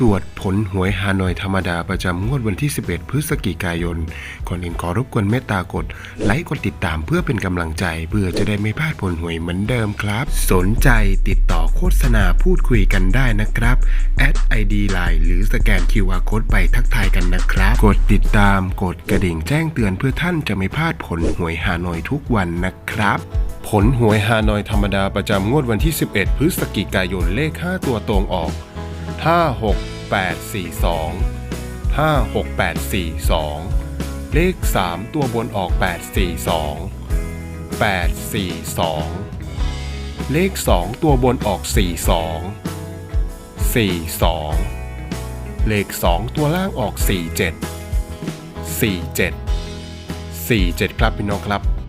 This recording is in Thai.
ตรวจผลหวยฮานอยธรรมดาประจำงวดวันที่ 11 พฤศจิกายน ก่อนอื่นขอรบกวนเมตตากด ไลค์กดติดตามเพื่อเป็นกำลังใจ เพื่อจะได้ไม่พลาดผลหวยเหมือนเดิมครับ สนใจติดต่อโฆษณาพูดคุยกันได้นะครับแอด ID Line หรือสแกน QR Code ไปทักทายกันนะครับ กดติดตามกดกระดิ่งแจ้งเตือนเพื่อท่านจะไม่พลาดผลหวยฮานอยทุกวันนะครับผลหวยฮานอยธรรมดาประจำงวดวันที่ 11 พฤศจิกายนเลข 5 ตัวตรงออก 5 6 842 56842 เลข 3 ตัวบนออก 842 842 เลข 2 ตัวบนออก 42 42 เลข 2 ตัวล่างออก 47 47 47 ครับพี่น้องครับ